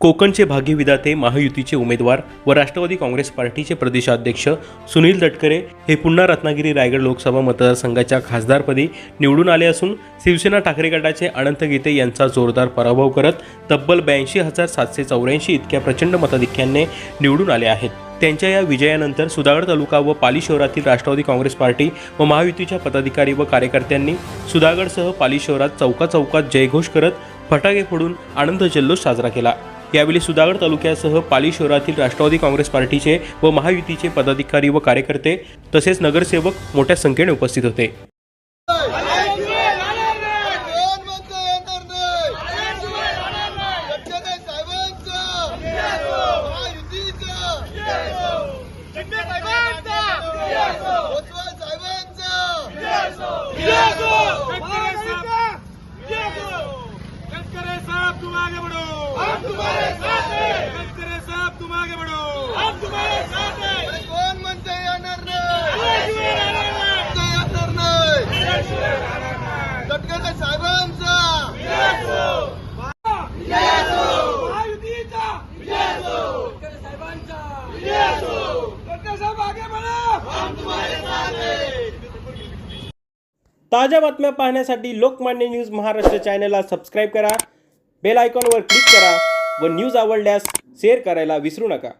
कोकणचे भाग्यविधाते महायुतीचे उमेदवार व राष्ट्रवादी काँग्रेस पार्टीचे प्रदेशाध्यक्ष सुनील तटकरे हे पुन्हा रत्नागिरी रायगड लोकसभा मतदारसंघाच्या खासदारपदी निवडून आले असून शिवसेना ठाकरे गटाचे अनंत गीते यांचा जोरदार पराभव करत तब्बल ब्याऐंशी हजार सातशे चौऱ्याऐंशी इतक्या प्रचंड मताधिक्याने निवडून आले आहेत. त्यांच्या या विजयानंतर सुधागड तालुका व पाली शहरातील राष्ट्रवादी काँग्रेस पार्टी व महायुतीच्या पदाधिकारी व कार्यकर्त्यांनी सुधागडसह पाली शहरात चौका चौकात जयघोष करत फटाके फोडून आनंद जल्लोष साजरा केला. यावेळी सुधागड तालुक्यासह पाली शहरातील राष्ट्रवादी काँग्रेस पार्टीचे व महायुतीचे पदाधिकारी व कार्यकर्ते तसेच नगरसेवक मोठ्या संख्येने उपस्थित होते कोण म्हणतो येणार नाही गडकरी साहेबांचा महायुतीचा भोसवा साहेबांचा गडकरी साहब तुम आगे बढ़ो। हम तुम्हारे साथ हैं। गडकरी साहब तुम आगे बढ़ो। हम तुम्हारे साथ हैं। कोण म्हणतो येणार नाही येणार नाही गडकरी साहेबांचा महायुतीचा। गडकरी साहेबांचा गडकरी साहेब। आगे बढ़ो। हम तुम्हारे साथ हैं। ताज्या बातम्या पाहण्यासाठी लोकमान्य न्यूज महाराष्ट्र चॅनलला सबस्क्राईब करा. बेल आयकॉनवर क्लिक करा व न्यूज आवडल्यास शेअर करायला विसरू नका.